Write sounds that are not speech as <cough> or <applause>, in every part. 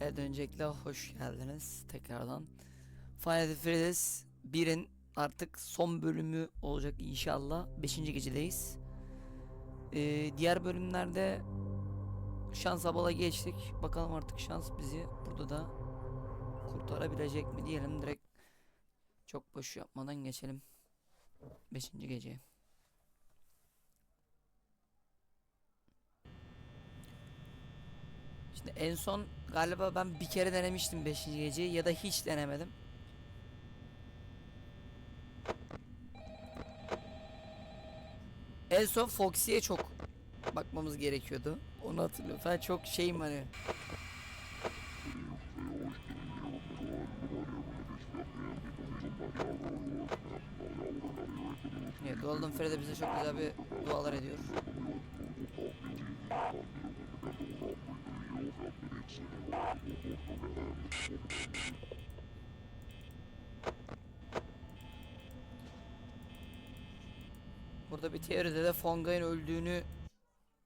Evet öncelikle hoş geldiniz tekrardan. Final Freddy's 1'in artık son bölümü olacak inşallah. 5. gecedeyiz. Ee, diğer bölümlerde şans abala geçtik. Bakalım artık şans bizi burada da kurtarabilecek mi diyelim direkt çok boş yapmadan geçelim 5. geceye. Şimdi en son galiba ben bir kere denemiştim 5. geceyi ya da hiç denemedim. En son Foxy'ye çok bakmamız gerekiyordu. Onu hatırlıyorum. Ben çok şeyim hani. Evet, Golden Freddy bize çok güzel bir dualar ediyor. Teoride de Fonga'nın öldüğünü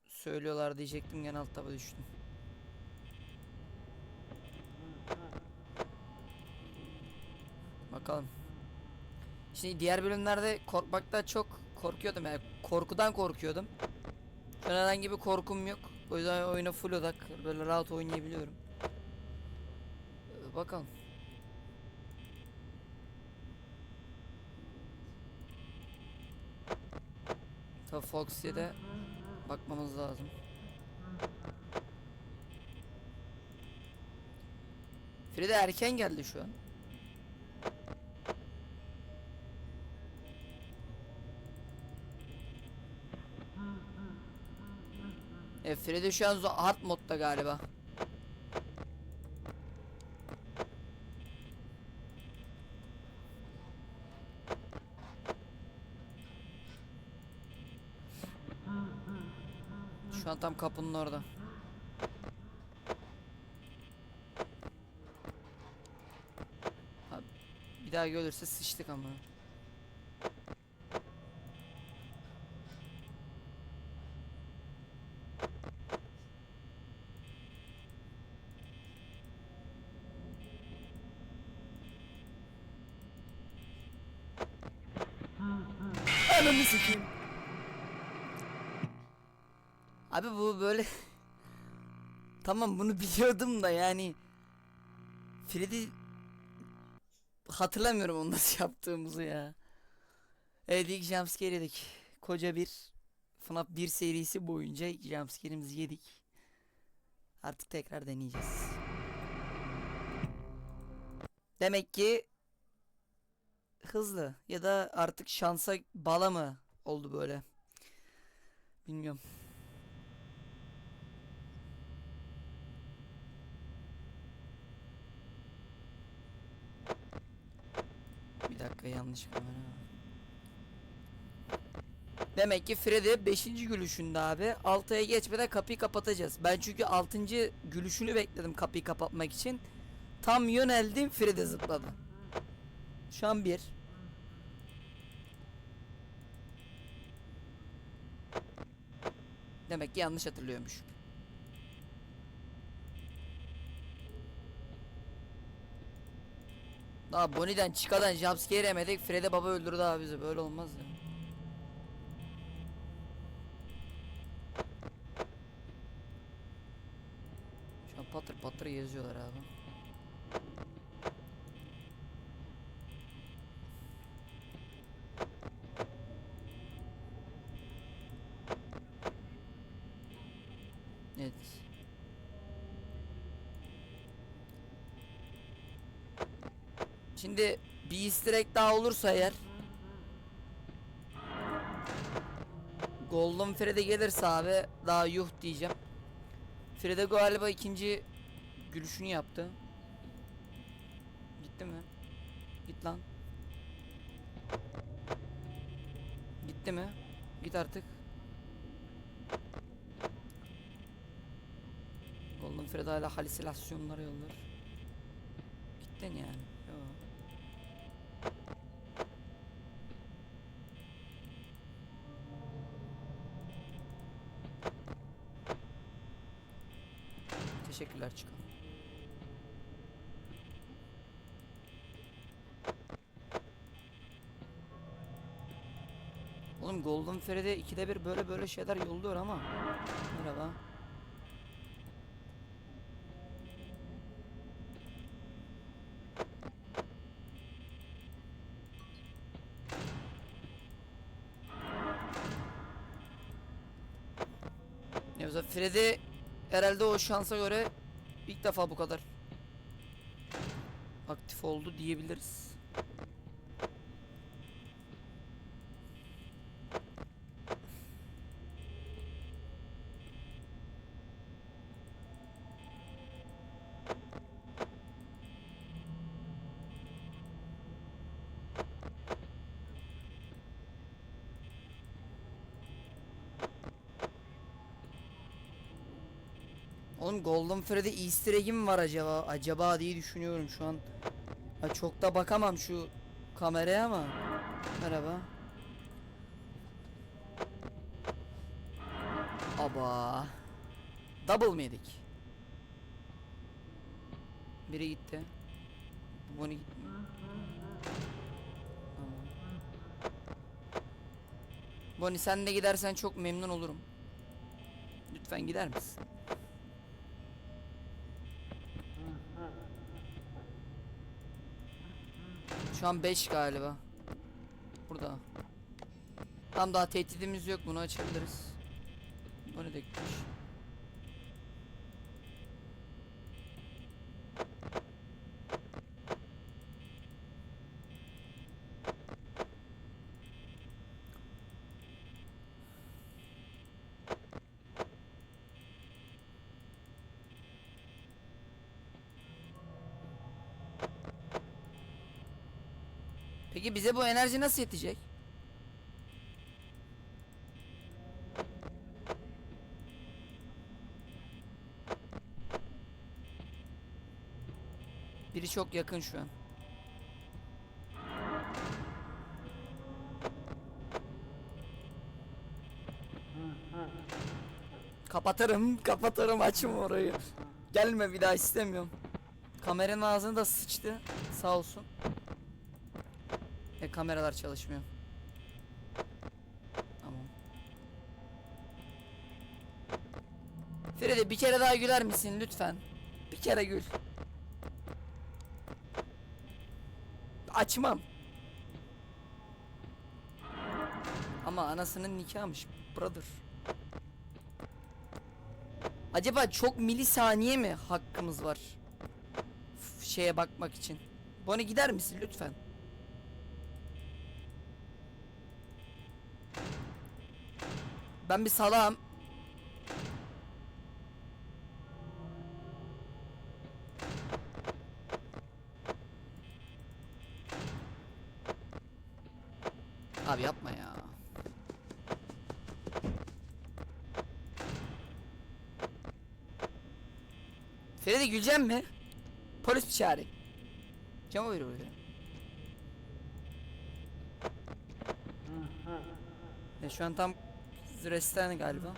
söylüyorlar diyecektim gene alt taba düştüm. Bakalım. Şimdi diğer bölümlerde korkmaktan çok korkuyordum yani korkudan korkuyordum. Şu an herhangi bir korkum yok. O yüzden oyuna full odak böyle rahat oynayabiliyorum. Ee, Bakalım. Tabii Foxy'ye de bakmamız lazım. Frida erken geldi şu an. E Frida şu an hard modda galiba. Şu an tam kapının orada. Abi, bir daha gelirse sıçtık ama. Ananı sikeyim. Abi bu böyle <laughs> Tamam bunu biliyordum da yani Freddy hatırlamıyorum onu nasıl yaptığımızı ya. Evet ilk jumpscare yedik. Koca bir FNAF 1 serisi boyunca ilk jumpscare'imizi yedik. Artık tekrar deneyeceğiz. Demek ki hızlı ya da artık şansa bala mı oldu böyle. Bilmiyorum. Dakika yanlış kamera. Demek ki Freddy 5. gülüşünde abi 6'ya geçmeden kapıyı kapatacağız. Ben çünkü 6. gülüşünü bekledim kapıyı kapatmak için. Tam yöneldim Freddy zıpladı. Şu an 1. Demek ki yanlış hatırlıyormuş. Daha Bonnie'den Chica'dan jumpscare yemedik. Freddy baba öldürdü abi bizi. Böyle olmaz ya. Şu an patır patır geziyorlar abi. Evet. Şimdi bir easter egg daha olursa eğer Golden Freddy gelirse abi daha yuh diyeceğim. Freddy galiba ikinci gülüşünü yaptı. Gitti mi? Git lan. Gitti mi? Git artık. Golden Freddy hala halüsinasyonlar yollar. Gittin yani. Teşekkürler çıkın. Oğlum Golden Fred'e ikide bir böyle böyle şeyler yolluyor ama. Merhaba. Nevzat Fred'i herhalde o şansa göre ilk defa bu kadar aktif oldu diyebiliriz. Oğlum Golden Freddy easter egg'i mi var acaba? Acaba diye düşünüyorum şu an. Ha, çok da bakamam şu kameraya ama. Merhaba. Aba. Double mı yedik? Biri gitti. Bu Bonnie gitti. Bonnie sen de gidersen çok memnun olurum. Lütfen gider misin? Şu an 5 galiba. Burada. Tam daha tehdidimiz yok bunu açabiliriz. Bu ne de Peki bize bu enerji nasıl yetecek? Biri çok yakın şu an. Kapatırım, kapatırım açma orayı. Gelme bir daha istemiyorum. Kameranın ağzını da sıçtı. Sağ olsun. E kameralar çalışmıyor. Tamam. Feride bir kere daha güler misin lütfen? Bir kere gül. Açmam. Ama anasının nikahmış brother. Acaba çok milisaniye mi hakkımız var? F- şeye bakmak için. Bonnie gider misin lütfen? Ben bir salağım. Abi yapma ya. Feride güleceğim mi? Polis bir çağırayım. Cama buyur buyur. Ya şu an tam resten galiba.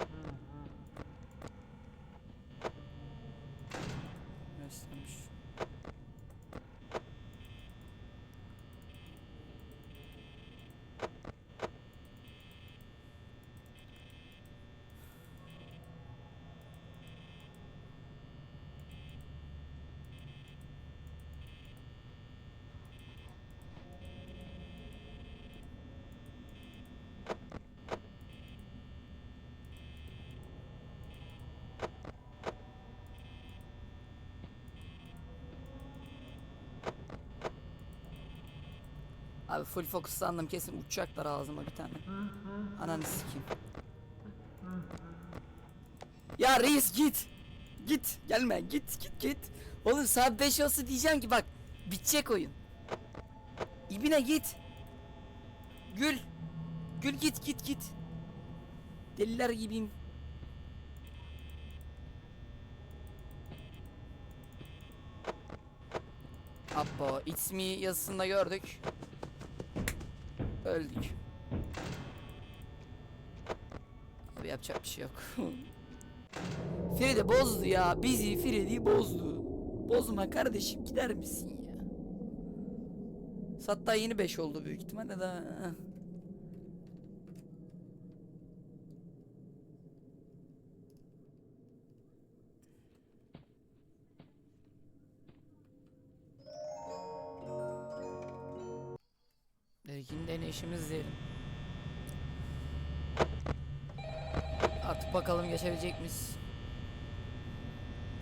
Abi full fokuslandım kesin uçacaklar ağzıma bir tane. Ananı sikeyim. Ya reis git. Git gelme git git git. Oğlum saat 5 olsa diyeceğim ki bak bitecek oyun. İbine git. Gül. Gül git git git. Deliler gibiyim. Apo, it's me yazısında gördük. Öldük. Abi yapacak bir şey yok. <laughs> Feride bozdu ya. Bizi Freddy bozdu. Bozma kardeşim gider misin ya? Hatta yeni 5 oldu büyük ihtimalle daha. Geçmişimiz diyelim. Artık bakalım geçebilecek miyiz?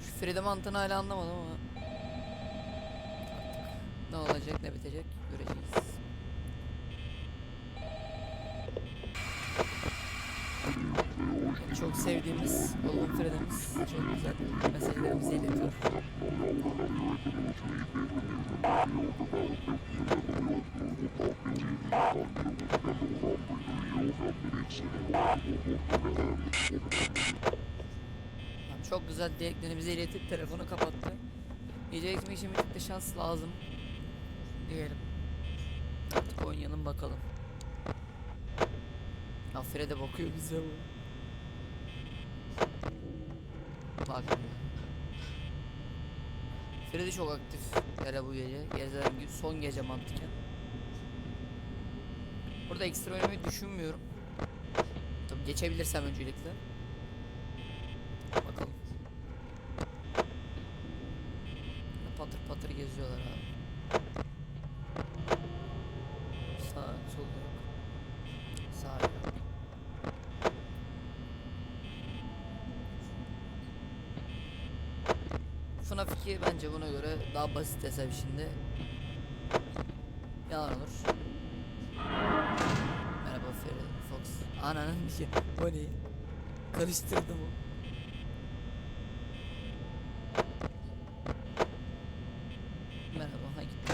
Şu Frida mantığını hala anlamadım ama artık ne olacak ne bitecek göreceğiz. Çok sevdiğimiz oğlum Freda'mız çok güzel meselelerimizi iletiyor. Tamam, Çok güzel dileklerimizi iletip telefonu kapattı. Gece ekmek için bir şans lazım. Diyelim. Artık oynayalım bakalım. Afire de bakıyor bize bu. Bak. Freddy çok aktif. Hele bu gece. Gün son gece mantıken. Burada ekstra oynamayı düşünmüyorum. Tabii geçebilirsem öncelikle. Bakalım. Patır patır geziyorlar abi. Sağ sol yok. Sağ yok. FNAF 2 bence buna göre daha basit hesap şimdi. Yalan olur. Merhaba Ferry Fox. Ananın dişi. O ne? Karıştırdım o. Merhaba, ha gitti.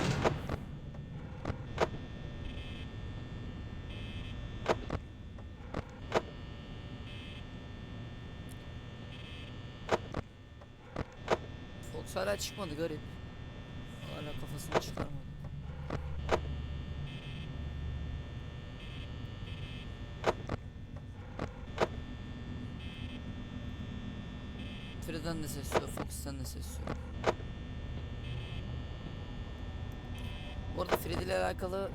Fox hala çıkmadı garip. Hala kafasını çıkarmadı. Fred'den de ses yok, Fox'tan da ses yok. Bu arada Freddy ile alakalı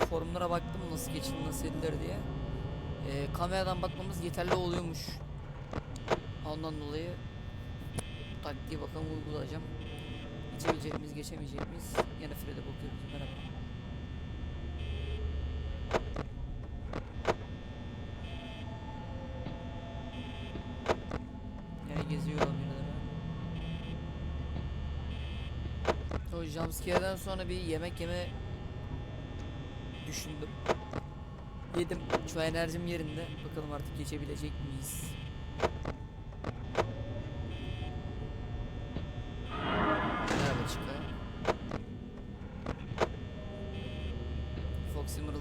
e, forumlara baktım nasıl geçilir nasıl edilir diye. E, kameradan bakmamız yeterli oluyormuş. Ondan dolayı taktiği bakalım uygulayacağım. Geçebilecek miyiz geçemeyecek? Yine Fred'e bakıyoruz. Merhaba. Yine geziyorlar birileri. O jumpscare'den sonra bir yemek yeme düşündüm. Yedim. Şu enerjim yerinde. Bakalım artık geçebilecek miyiz?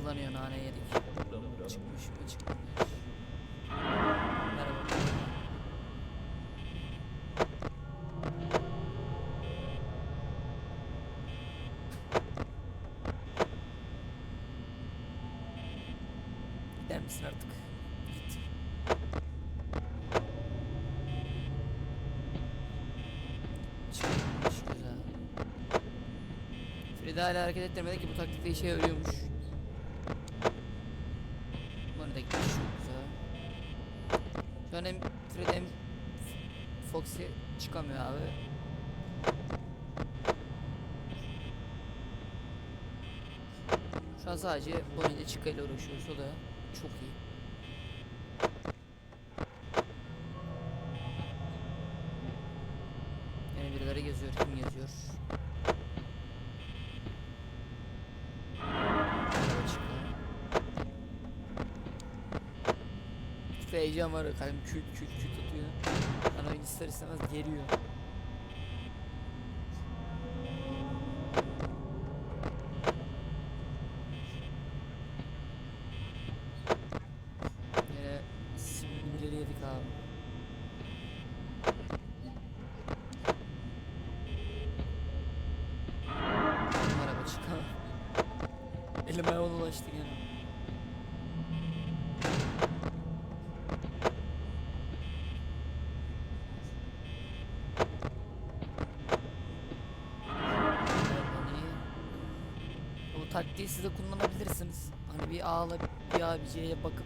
Foxy mırıldanıyor nane yedik. Çıkmış mı çıkmamış. Merhaba. Gider misin artık? Git. Çıkmış. Frida hala hareket ettirmedi ki bu taktikte işe yarıyormuş. Şu an hem çıkamıyor abi. Şu an sadece Bonnie ile Chica uğraşıyoruz o da çok iyi. Heyecan var kalbim küt küt küt atıyor. Bana ister istemez geriyor. Yine sinirleri yedik abi. Merhaba çıkan. Elim ayağıma dolaştı gene. taktiği siz de kullanabilirsiniz. Hani bir A'la bir A bir C'ye bakıp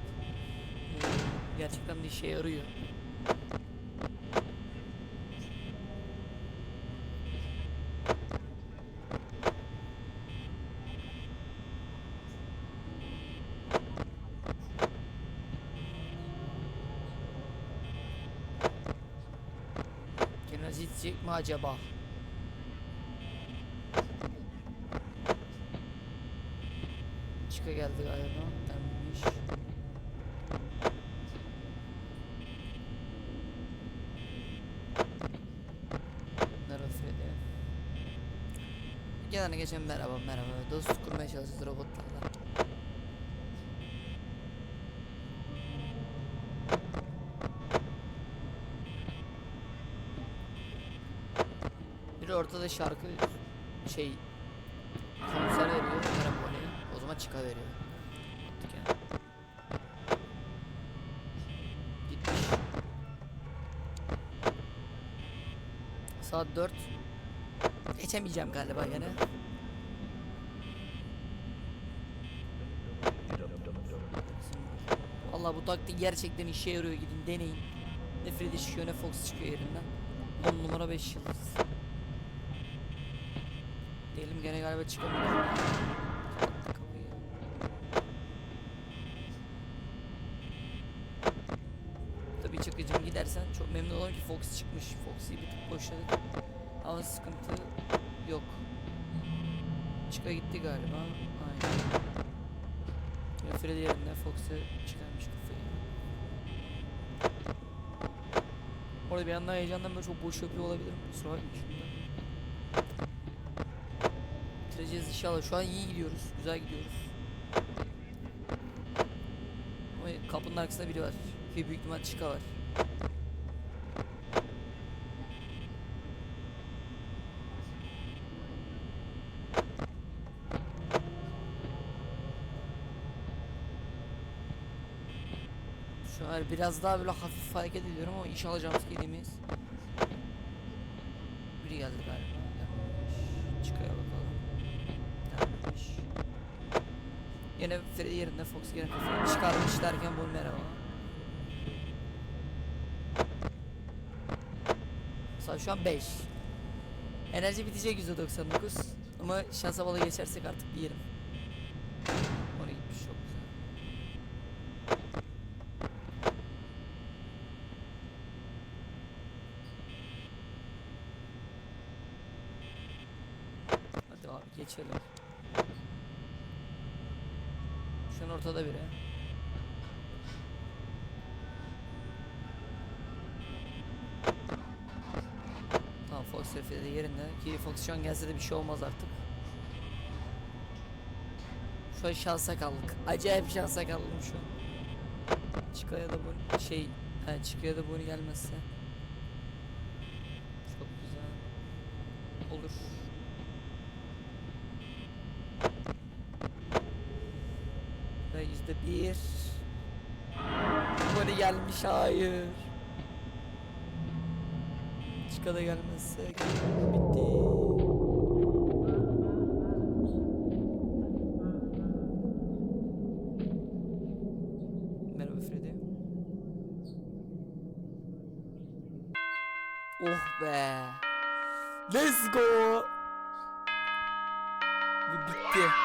e, gerçekten de işe yarıyor. Genel mi acaba? Gelene geçen merhaba merhaba. Dostluk kurmaya çalışıyoruz robotlarla. Biri ortada şarkı şey konser veriyor merhaba. O zaman çıka veriyor. Saat 4. Geçemeyeceğim galiba gene. Allah bu taktik gerçekten işe yarıyor gidin deneyin. Ne Freddy çıkıyor ne Fox çıkıyor yerinden. 10 numara 5 yıldız. Diyelim gene galiba çıkamıyor. Kapattı kapıyı. Tabii çıkıcım gidersen çok memnun olurum ki Fox çıkmış. Fox'u bir tık boşladık. Ama sıkıntı yok. Çıka gitti galiba. Aynen. Yine Freddy yerinde Fox'u çıkarmış kafayı. Orada bir yandan heyecandan böyle çok boş yapıyor olabilirim. Kusura bakmayın şimdi. Bitireceğiz inşallah. Şu an iyi gidiyoruz. Güzel gidiyoruz. Ama kapının arkasında biri var. Ve büyük ihtimal çıka var. Şu an biraz daha böyle hafif hareket ediyorum ama inşallah jumpscare yemeyiz. Biri geldi galiba. Çıkaya bakalım. Gelmemiş. Yine Freddy yerinde Fox yine kafayı çıkarmış derken bu merhaba. Saat şu an 5. Enerji bitecek %99. Ama şansa bala geçersek artık bir yerim. Oraya gitmiş çok güzel. Hadi abi geçelim. Şu an ortada biri. Tamam Fox de yerinde ki Fox şu an gelse de bir şey olmaz artık. Şu an şansa kaldık. Acayip şansa kaldım şu an. Çıkaya da bu şey he, çıkaya da bunu gelmezse. Çok güzel. Olur. Ve yüzde bir. Böyle gelmiş hayır. Çıka da gelmezse bitti. Oh be. Let's go. Bu bitti.